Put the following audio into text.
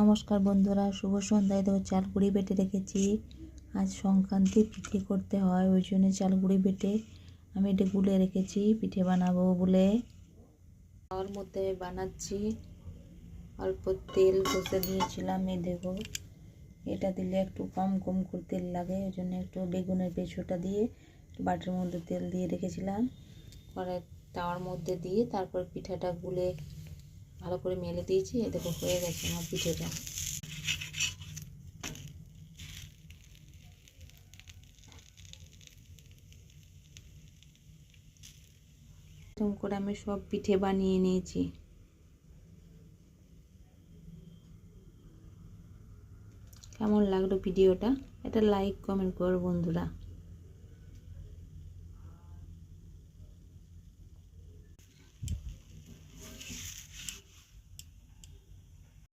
নমস্কার বন্ধুরা, শুভ সন্ধ্যায় দেখো চাল গুঁড়ি বেটে রেখেছি। আজ সংক্রান্তি, পিঠে করতে হয়, ওই জন্য চাল গুঁড়ি বেটে আমি এটা গুলে রেখেছি, পিঠে বানাবো বলে। তাওয়ার মধ্যে বানাচ্ছি, অল্প তেল ঘষে দিয়েছিলাম এই দেখো। এটা দিলে একটু কম কম করে তেল লাগে, ওই জন্য একটু বেগুনের পেছোটা দিয়ে বাটির মধ্যে তেল দিয়ে রেখেছিলাম। পরে তাওয়ার মধ্যে দিয়ে তারপর পিঠাটা গুলে ভালো করে মেলে দিয়েছি দেখো হয়ে গেছে আমার পিঠেটা। এরকম করে আমি সব পিঠে বানিয়ে নিয়েছি। কেমন লাগল ভিডিওটা? এটা লাইক কমেন্ট করো বন্ধুরা।